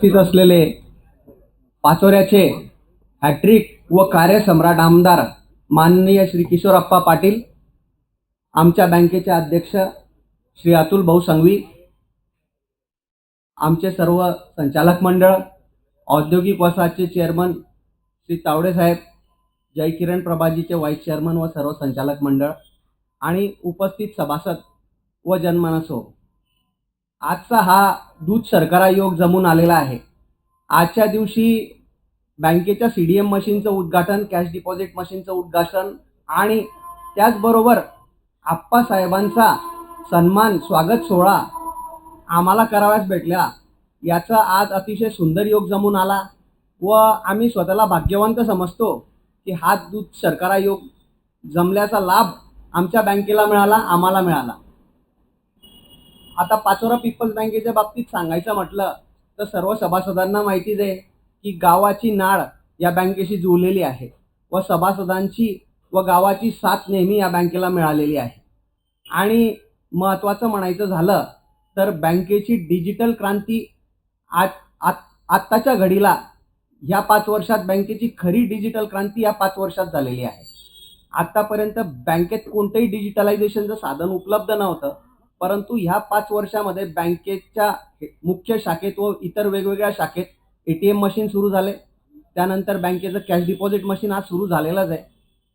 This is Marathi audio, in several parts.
उपस्थित असलेले पाचोऱ्याचे हॅट्रिक व कार्यसम्राट आमदार माननीय श्री किशोरप्पा पाटील आमच्या बँकेचे अध्यक्ष श्री अतुल भाऊ संघवी आमचे सर्व संचालक मंडळ औद्योगिक वसाहतचे चेअरमन श्री तावडे साहेब जय किरण प्रभाजीचे व्हाईस चेअरमन व सर्व संचालक मंडळ आणि उपस्थित सभासद व जनमानसो हो. आजचा हा दूध शर्करा योग जमून आलेला आहे. आजच्या दिवशी बँकेच्या सी डी एम मशीनचं उद्घाटन कॅश डिपॉझिट मशीनचं उद्घाटन आणि त्याचबरोबर आप्पासाहेबांचा सन्मान स्वागत सोहळा आम्हाला कराव्यास भेटल्या याचा आज अतिशय सुंदर योग जमून आला व आम्ही स्वतःला भाग्यवंत समजतो की हा दूध शर्करा योग जमल्याचा लाभ आमच्या बँकेला मिळाला आम्हाला मिळाला. आता पाचोरा पीपल्स बँकेच्या बाबतीत सांगायचं म्हटलं तर सर्व सभासदांना माहितीच आहे की गावाची नाळ या बँकेशी जुळलेली आहे व सभासदांची व गावाची साथ नेहमी या बँकेला मिळालेली आहे. आणि महत्त्वाचं म्हणायचं झालं तर बँकेची डिजिटल क्रांती आज आत आत्ताच्या घडीला ह्या पाच वर्षात बँकेची खरी डिजिटल क्रांती या पाच वर्षात झालेली आहे. आत्तापर्यंत बँकेत कोणतंही डिजिटलायझेशनचं साधन उपलब्ध नव्हतं. परंतु ह्या पाच वर्षामध्ये बँकेच्या मुख्य शाखेत व इतर वेगवेगळ्या शाखेत ए टी एम मशीन सुरू झाले. त्यानंतर बँकेचं कॅश डिपॉझिट मशीन आज सुरू झालेलंच आहे.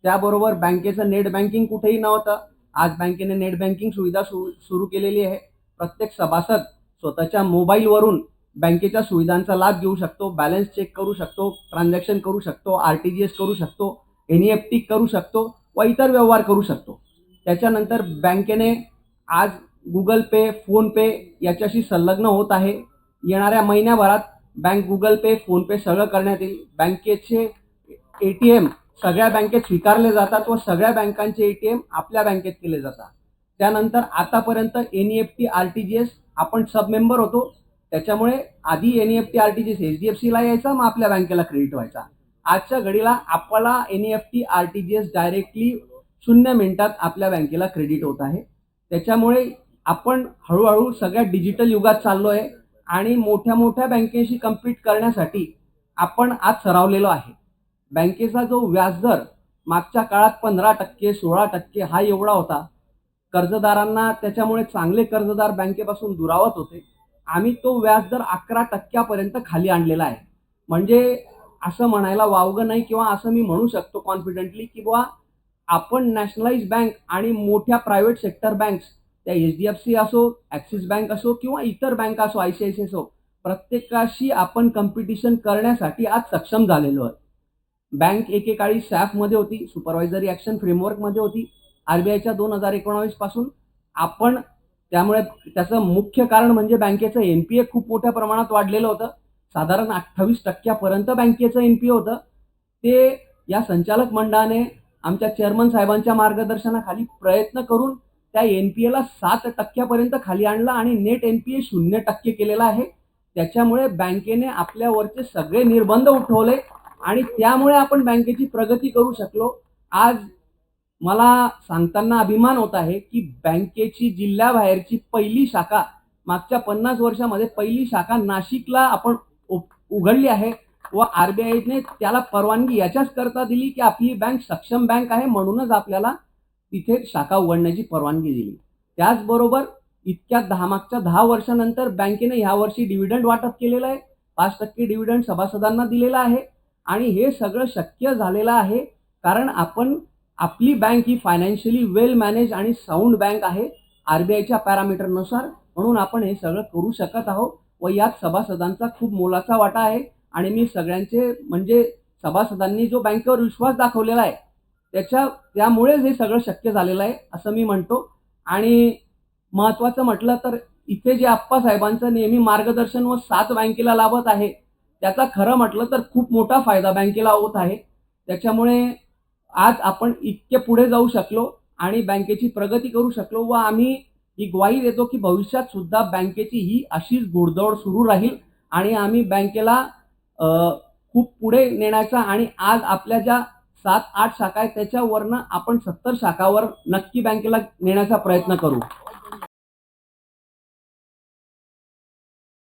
त्याबरोबर बँकेचं नेट बँकिंग कुठेही नव्हतं. आज बँकेने नेट बँकिंग सुविधा सु सुरू केलेली आहे. प्रत्येक सभासद स्वतःच्या मोबाईलवरून बँकेच्या सुविधांचा लाभ घेऊ शकतो बॅलन्स चेक करू शकतो ट्रान्झॅक्शन करू शकतो आर टी जी एस करू शकतो एन ई एफ टी करू शकतो व इतर व्यवहार करू शकतो. त्याच्यानंतर बँकेने आज गुगल पे फोनपे याच्याशी संलग्न होत आहे. येणाऱ्या महिन्याभरात बँक गुगल पे फोनपे सगळं करण्यात येईल. बँकेचे ए टी एम सगळ्या बँकेत स्वीकारले जातात व सगळ्या बँकांचे ए टी एम आपल्या बँकेत केले जातात. त्यानंतर आतापर्यंत N E F T R T G S आपण सब मेंबर होतो. त्याच्यामुळे आधी N E F T R T G S H D F सीला यायचा मग आपल्या बँकेला क्रेडिट व्हायचा. आजच्या घडीला आपल्याला N E F T R T G S directly शून्य मिनिटात आपल्या बँकेला क्रेडिट होत आहे. त्याच्यामुळे आपण हळूहळू सगळ्या डिजिटल युगात चाललो आहे आणि मोठ्या मोठ्या बँकेशी कम्पीट करण्यासाठी आपण आज सरावलेलो आहे. बँकेचा जो व्याजदर मागच्या काळात पंधरा टक्के सोळा टक्के हा एवढा होता. कर्जदारांना त्याच्यामुळे चांगले कर्जदार बँकेपासून दुरावत होते. आम्ही तो व्याजदर अकरा टक्क्यापर्यंत खाली आणलेला आहे. म्हणजे असं म्हणायला वावगं नाही किंवा असं मी म्हणू शकतो कॉन्फिडेंटली की बुवा आपण नॅशनलाइज बँक आणि मोठ्या प्रायव्हेट सेक्टर बँक्स त्या एच डी एफ सी असो ॲक्सिस बँक असो किंवा इतर बँक असो आय सी आय सी असो प्रत्येकाशी आपण कम्पिटिशन करण्यासाठी आज सक्षम झालेलो आहे बँक एकेकाळी सॅफमध्ये होती सुपरवायझरी ॲक्शन फ्रेमवर्कमध्ये होती. आर बी आयच्या दोन हजार एकोणावीसपासून आपण त्यामुळे त्याचं मुख्य कारण म्हणजे बँकेचं एन पी ए खूप मोठ्या प्रमाणात वाढलेलं होतं. साधारण अठ्ठावीस टक्क्यापर्यंत बँकेचं एन पी ए होतं. ते या संचालक मंडळाने आमच्या चेअरमन साहेबांच्या मार्गदर्शनाखाली प्रयत्न करून त्या एन पी एला सात टक्क्यापर्यंत खाली आणला आणि नेट एन पी ए शून्य टक्के केलेला आहे. त्याच्यामुळे बँकेने आपल्यावरचे सगळे निर्बंध उठवले आणि त्यामुळे आपण बँकेची प्रगती करू शकलो. आज मला सांगताना अभिमान होत आहे की बँकेची जिल्ह्याबाहेरची पहिली शाखा मागच्या पन्नास वर्षामध्ये पहिली शाखा नाशिकला आपण उ- उघडली आहे व आर बी आयने त्याला परवानगी याच्याच करता दिली की आपली बँक सक्षम बँक आहे म्हणूनच आपल्याला तिथे शाखा उघडण्याची परवानगी दिली. त्याचबरोबर इतक्या दहा मागच्या दहा वर्षानंतर बँकेने ह्या वर्षी डिव्हिडंड वाटप केलेलं आहे. पाच टक्के डिव्हिडंड सभासदांना दिलेलं आहे. आणि हे सगळं शक्य झालेलं आहे कारण आपण आपली बँक ही फायनान्शियली वेल मॅनेज आणि साऊंड बँक आहे. आर बी आयच्या पॅरामीटरनुसार म्हणून आपण हे सगळं करू शकत आहोत व यात सभासदांचा खूप मोलाचा वाटा आहे. आणि मी सगळ्यांचे म्हणजे सभासदांनी जो बँकेवर विश्वास दाखवलेला आहे त्याच्या त्यामुळेच हे सगळं शक्य झालेलं आहे असं मी म्हणतो. आणि महत्त्वाचं म्हटलं तर इथे जे आप्पासाहेबांचं नेहमी मार्गदर्शन व साथ बँकेला लाभत आहे त्याचा खरं म्हटलं तर खूप मोठा फायदा बँकेला होत आहे. त्याच्यामुळे आज आपण इतके पुढे जाऊ शकलो आणि बँकेची प्रगती करू शकलो व आम्ही ही ग्वाही देतो की भविष्यात सुद्धा बँकेची ही अशीच घोडदौड सुरू राहील आणि आम्ही बँकेला खूप पुढे नेण्याचा आणि आज आपल्या ज्या सात आठ शाखा आहेत त्याच्यावरनं आपण सत्तर शाखावर नक्की बँकेला नेण्याचा प्रयत्न करू.